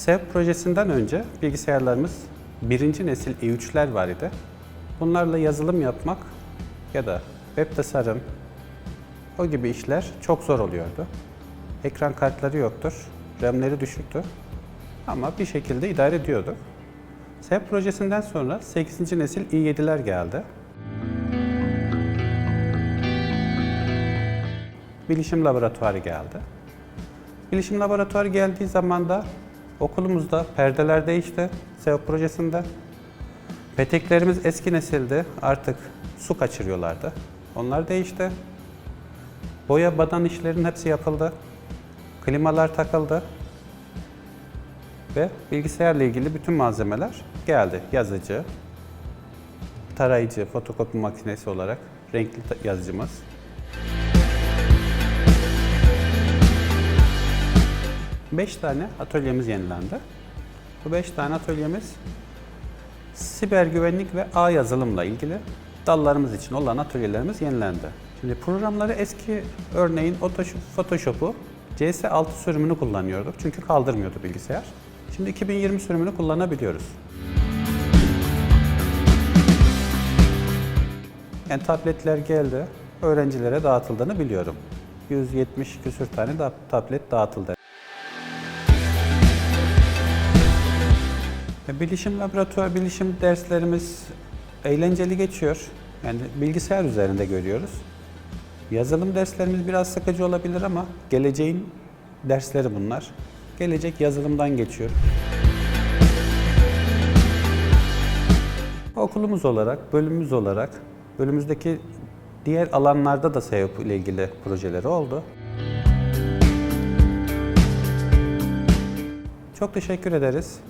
SEV projesinden önce bilgisayarlarımız birinci nesil i3'ler var idi. Bunlarla yazılım yapmak ya da web tasarım, o gibi işler çok zor oluyordu. Ekran kartları yoktur, RAM'leri düşüktü ama bir şekilde idare ediyorduk. SEV projesinden sonra 8. nesil i7'ler geldi. Bilişim laboratuvarı geldi. Bilişim laboratuvarı geldiği zaman da okulumuzda perdeler değişti SEO projesinde. Peteklerimiz eski nesildi. Artık su kaçırıyorlardı. Onlar değişti. Boya badan işlerin hepsi yapıldı. Klimalar takıldı. Ve bilgisayarla ilgili bütün malzemeler geldi. Yazıcı, tarayıcı, fotokopi makinesi olarak renkli yazıcımız. Beş tane atölyemiz yenilendi. Bu beş tane atölyemiz siber güvenlik ve ağ yazılımla ilgili dallarımız için olan atölyelerimiz yenilendi. Şimdi programları eski örneğin Photoshop- Photoshop'u CS6 sürümünü kullanıyorduk çünkü kaldırmıyordu bilgisayar. Şimdi 2020 sürümünü kullanabiliyoruz. Yani tabletler geldi, öğrencilere dağıtıldığını biliyorum. 170 küsür tane tablet dağıtıldı. Bilişim laboratuvar, bilişim derslerimiz eğlenceli geçiyor. Yani bilgisayar üzerinde görüyoruz. Yazılım derslerimiz biraz sıkıcı olabilir ama geleceğin dersleri bunlar. Gelecek yazılımdan geçiyor. Okulumuz olarak, bölümümüz olarak, bölümümüzdeki diğer alanlarda da SEO ile ilgili projeleri oldu. Çok teşekkür ederiz.